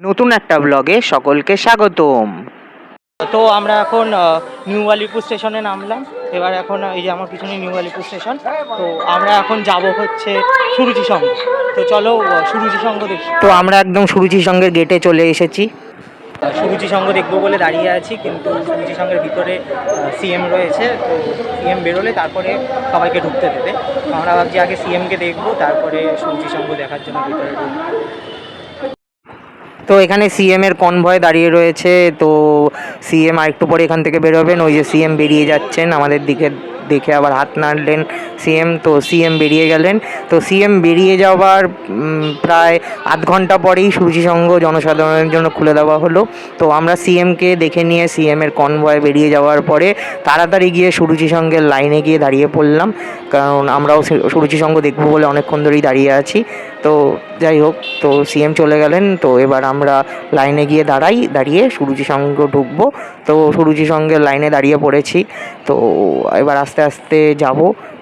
নতুন একটা ব্লগে সকলকে স্বাগতম। তো আমরা এখন নিউ আলিপুর স্টেশনে নামলাম। এবার এখন এই যে আমার পিছনে নিউ আলিপুর স্টেশন তো আমরা এখন যাব হচ্ছে সুরুচি সঙ্গ। তো চলো সুরুচি সঙ্গ দেখি। তো আমরা একদম সুরুচি সঙ্গের গেটে চলে এসেছি। সুরুচি সঙ্গ দেখব বলে দাঁড়িয়ে আছি কিন্তু সুরুচি সঙ্গের ভিতরে সিএম রয়েছে। তো সিএম বেরোলে তারপরে সবাইকে ঢুকতে দেবে। আমরা ভাবছি আগে সিএমকে দেখব তারপরে সুরুচি সঙ্গ দেখার জন্য ভিতরে ঢুকবো। তো এখানে সিএম এর কনভয় দাঁড়িয়ে রয়েছে, তো সিএম আর একটু পরে এখান থেকে বেরোবেন, ওই যে সিএম বেরিয়ে যাচ্ছেন আমাদের দিকে দেখে আবার হাত নাড়লেন সিএম তো, সিএম বেরিয়ে গেলেন। তো সিএম বেরিয়ে যাওয়ার প্রায় আধ ঘণ্টা পরেই সুরুচি সংঘ জনসাধারণের জন্য খুলে দেওয়া হলো। তো আমরা সিএমকে দেখে নিয়ে সিএম এর কনভয় বেরিয়ে যাওয়ার পরে তাড়াতাড়ি গিয়ে সুরুচি সংঘের লাইনে গিয়ে দাঁড়িয়ে পড়লাম। কারণ আমরাও সুরুচি সংঘ দেখব বলে অনেকক্ষণ ধরেই দাঁড়িয়ে আছি। তো যাই হোক, তো সিএম চলে গেলেন। তো এবার আমরা লাইনে গিয়ে দাঁড়াই, দাঁড়িয়ে সুরুচি সংঘ ঢুকবো। তো সুরুচি সংঘের লাইনে দাঁড়িয়ে পড়েছি। তো এবার আস্তে আস্তে আস্তে যাব।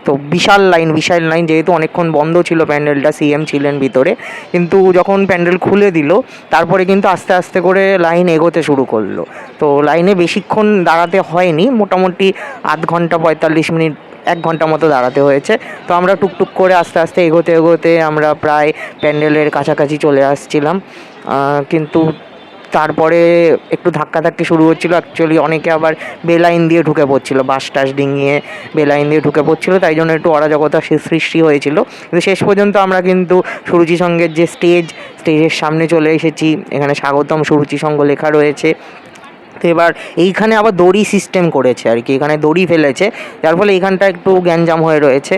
তো বিশাল লাইন বিশাল লাইন যেহেতু অনেকক্ষণ বন্ধ ছিল, প্যান্ডেলটা সিএম ছিলেন ভিতরে। কিন্তু যখন প্যান্ডেল খুলে দিল, তারপরে কিন্তু আস্তে আস্তে করে লাইন এগোতে শুরু করল। তো লাইনে বেশিক্ষণ দাঁড়াতে হয়নি, মোটামুটি আধ ঘণ্টা পঁয়তাল্লিশ মিনিট, এক ঘণ্টা মতো দাঁড়াতে হয়েছে। তো আমরা টুকটুক করে আস্তে আস্তে এগোতে এগোতে আমরা প্রায় প্যান্ডেলের কাছাকাছি চলে আসছিলাম। কিন্তু তারপরে একটু ধাক্কাধাক্কি শুরু হচ্ছিল। অ্যাকচুয়ালি অনেকে আবার বেলাইন দিয়ে ঢুকে পড়ছিল, বাস টাস ডিঙিয়ে বেলাইন দিয়ে ঢুকে পড়ছিল, তাই জন্য একটু অরাজকতা সৃষ্টি হয়েছিল। কিন্তু শেষ পর্যন্ত আমরা কিন্তু সুরুচি সঙ্গের যে স্টেজ স্টেজের সামনে চলে এসেছি, এখানে স্বাগতম সুরুচি সঙ্গ লেখা রয়েছে। তো এবার এইখানে আবার দড়ি সিস্টেম করেছে আর কি এখানে দড়ি ফেলেছে, যার ফলে এইখানটা একটু গ্যাঞ্জাম হয়ে রয়েছে,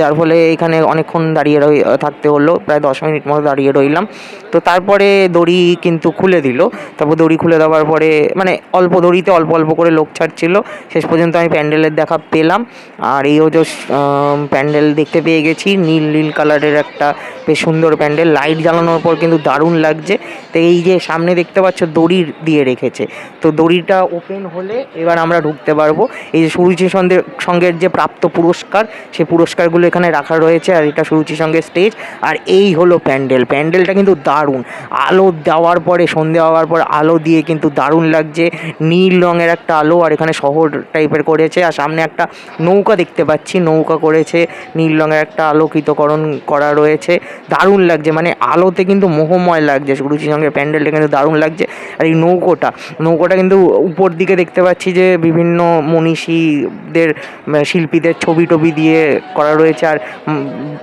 যার ফলে এখানে অনেকক্ষণ দাঁড়িয়ে থাকতে হলো, প্রায় দশ মিনিট মতো দাঁড়িয়ে রইলাম। তো তারপরে দড়ি কিন্তু খুলে দিল। তারপর দড়ি খুলে দেওয়ার পরে মানে অল্প দড়িতে অল্প অল্প করে লোক ছাড়ছিল। শেষ পর্যন্ত আমি প্যান্ডেলের দেখা পেলাম। আর এই যে প্যান্ডেল দেখতে পেয়ে গেছি। নীল নীল কালারের একটা বেশ সুন্দর প্যান্ডেল। লাইট জ্বালানোর পর কিন্তু দারুণ লাগছে। তো এই যে সামনে দেখতে পাচ্ছ, দড়ি দিয়ে রেখেছে। তো দড়িটা ওপেন হলে এবার আমরা ঢুকতে পারব। এই যে সুরুচি সঙ্গে সঙ্গের যে প্রাপ্ত পুরস্কার, সেই পুরস্কারগুলো এখানে রাখা রয়েছে। আর এটা সুরুচি সঙ্গে স্টেজ। আর এই হলো প্যান্ডেল। প্যান্ডেলটা কিন্তু দারুণ আলো দেওয়ার পরে, সন্ধে হওয়ার পর আলো দিয়ে কিন্তু দারুণ লাগছে। নীল রঙের একটা আলো, আর এখানে শহর টাইপের করেছে। আর সামনে একটা নৌকা দেখতে পাচ্ছি। নৌকা করেছে, নীল রঙের একটা আলোকিতকরণ করা রয়েছে। দারুণ লাগছে মানে আলোতে কিন্তু মোহময় লাগছে। সুরুচি সঙ্গের প্যান্ডেলটা কিন্তু দারুণ লাগছে। আর এই নৌকোটা নৌকোটা কিন্তু উপর দিকে দেখতে পাচ্ছি যে বিভিন্ন মনীষীদের শিল্পীদের ছবি টবি দিয়ে করা রয়েছে। আর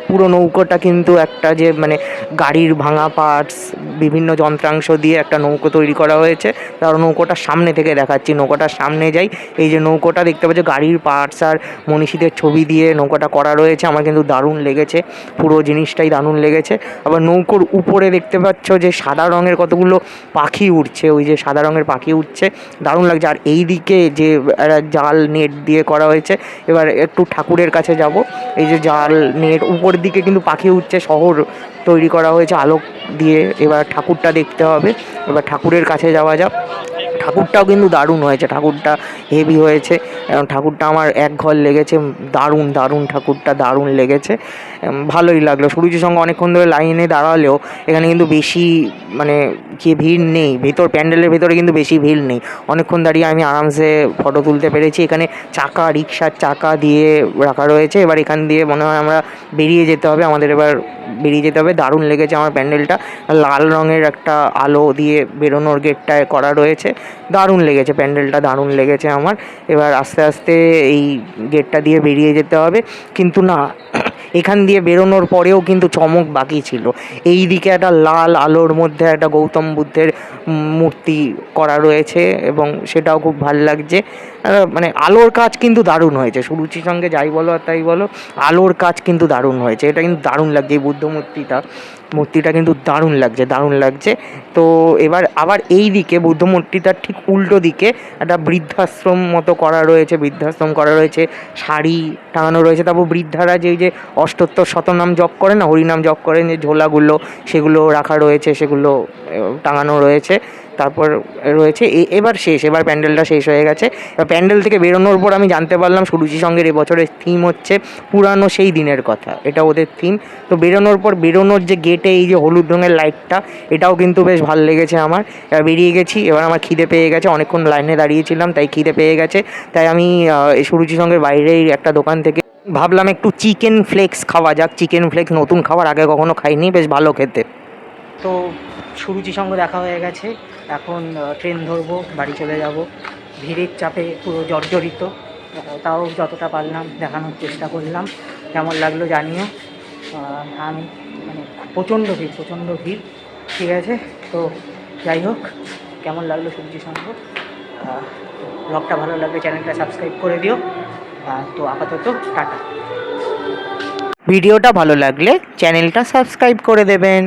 পুরো নৌকোটা কিন্তু একটা যে মানে গাড়ির ভাঙা পার্টস বিভিন্ন যন্ত্রাংশ দিয়ে একটা নৌকো তৈরি করা হয়েছে। তার নৌকোটার সামনে থেকে দেখাচ্ছি নৌকোটার সামনে যাই। এই যে নৌকোটা দেখতে পাচ্ছি, গাড়ির পার্টস আর মনীষীদের ছবি দিয়ে নৌকোটা করা রয়েছে। আমার কিন্তু দারুণ লেগেছে, পুরো জিনিসটাই দারুণ লেগেছে। আবার নৌকোর উপরে দেখতে পাচ্ছ যে সাদা রঙের কতগুলো পাখি উঠছে ওই যে সাদা রঙের পাখি উঠছে দারুণ লাগছে। আর এই দিকে যে জাল নেট দিয়ে করা হয়েছে, এবার একটু ঠাকুরের কাছে যাব। এই যে জাল নেট উপর দিকে কিন্তু পাখি উঠছে শহর তৈরি করা হয়েছে, আলোক দিয়ে এবার ঠাকুরটা দেখতে হবে। এবার ঠাকুরের কাছে যাওয়া যাক। ঠাকুরটাও কিন্তু দারুণ হয়েছে, ঠাকুরটা হেভি হয়েছে। এবং ঠাকুরটা আমার এক ঘর লেগেছে, দারুণ দারুণ ঠাকুরটা দারুণ লেগেছে। ভালোই লাগল। সুরুচির সঙ্গে অনেকক্ষণ ধরে লাইনে দাঁড়ালেও এখানে কিন্তু বেশি মানে কি ভিড় নেই। ভেতর প্যান্ডেলের ভেতরে কিন্তু বেশি ভিড় নেই। অনেকক্ষণ দাঁড়িয়ে আমি আরামসে ফটো তুলতে পেরেছি। এখানে চাকা, রিক্সার চাকা দিয়ে রাখা রয়েছে। এবার এখান দিয়ে মনে হয় আমরা বেরিয়ে যেতে হবে। আমাদের এবার বেরিয়ে যেতে হবে। দারুণ লেগেছে আমার প্যান্ডেলটা। লাল রঙের একটা আলো দিয়ে বেরোনোর গেটটায় করা রয়েছে। দারুণ লেগেছে, প্যান্ডেলটা দারুণ লেগেছে আমার। এবার আস্তে আস্তে এই গেটটা দিয়ে বেরিয়ে যেতে হবে। কিন্তু না, এখান দিয়ে বেরোনোর পরেও কিন্তু চমক বাকি ছিল। এই দিকে একটা লাল আলোর মধ্যে একটা গৌতম বুদ্ধের মূর্তি করা রয়েছে এবং সেটাও খুব ভালো লাগছে। মানে আলোর কাজ কিন্তু দারুণ হয়েছে। সুরুচির সঙ্গে যাই বলো আর তাই বলো, আলোর কাজ কিন্তু দারুণ হয়েছে। এটা কিন্তু দারুণ লাগছে এই বুদ্ধ মূর্তিটা মূর্তিটা কিন্তু দারুণ লাগছে দারুণ লাগছে। তো এবার আবার এই দিকে বুদ্ধ মূর্তিটার ঠিক উল্টো দিকে একটা বৃদ্ধাশ্রম মতো করা রয়েছে, বৃদ্ধাশ্রম করা রয়েছে, শাড়ি টাঙানো রয়েছে। তারপর বৃদ্ধারা যেই যে অষ্টোত্তর শতনাম জপ করে না, হরিনাম জপ করেন যে ঝোলাগুলো, সেগুলো রাখা রয়েছে, সেগুলো টাঙানো রয়েছে। তারপর রয়েছে এবার শেষ, এবার প্যান্ডেলটা শেষ হয়ে গেছে। প্যান্ডেল থেকে বেরোনোর পর আমি জানতে পারলাম সুরুচি সঙ্গের এবছরের থিম হচ্ছে পুরানো সেই দিনের কথা। এটা ওদের থিম তো বেরোনোর পর, বেরোনোর যে গেটে এই যে হলুদ রঙের লাইটটা এটাও কিন্তু বেশ ভালো লেগেছে আমার। এবার বেরিয়ে গেছি, এবার আমার খিদে পেয়ে গেছে, অনেকক্ষণ লাইনে দাঁড়িয়েছিলাম, তাই খিদে পেয়ে গেছে। তাই আমি সুরুচি সঙ্গের বাইরেই একটা দোকান থেকে ভাবলাম একটু চিকেন ফ্লেক্স খাওয়া যাক। চিকেন ফ্লেক্স নতুন খাবার আগে কখনো খাইনি, বেশ ভালো খেতে। তো সুরুচি সঙ্গে দেখা হয়ে গেছে। এখন ট্রেন ধরবো, বাড়ি চলে যাব। ভিড়ের চাপে পুরো জর্জরিত। তাও যতটা পারলাম, দেখানোর চেষ্টা করলাম। কেমন লাগল জানিও। আমি মানে প্রচণ্ড ভিড় প্রচণ্ড ভিড়। ঠিক আছে? তো যাই হোক, কেমন লাগল সবজি সঙ্গ ব্লগটা ভালো লাগলে চ্যানেলটা সাবস্ক্রাইব করে দিও। তো আপাতত টাটা। ভিডিওটা ভালো লাগলে চ্যানেলটা সাবস্ক্রাইব করে দেবেন।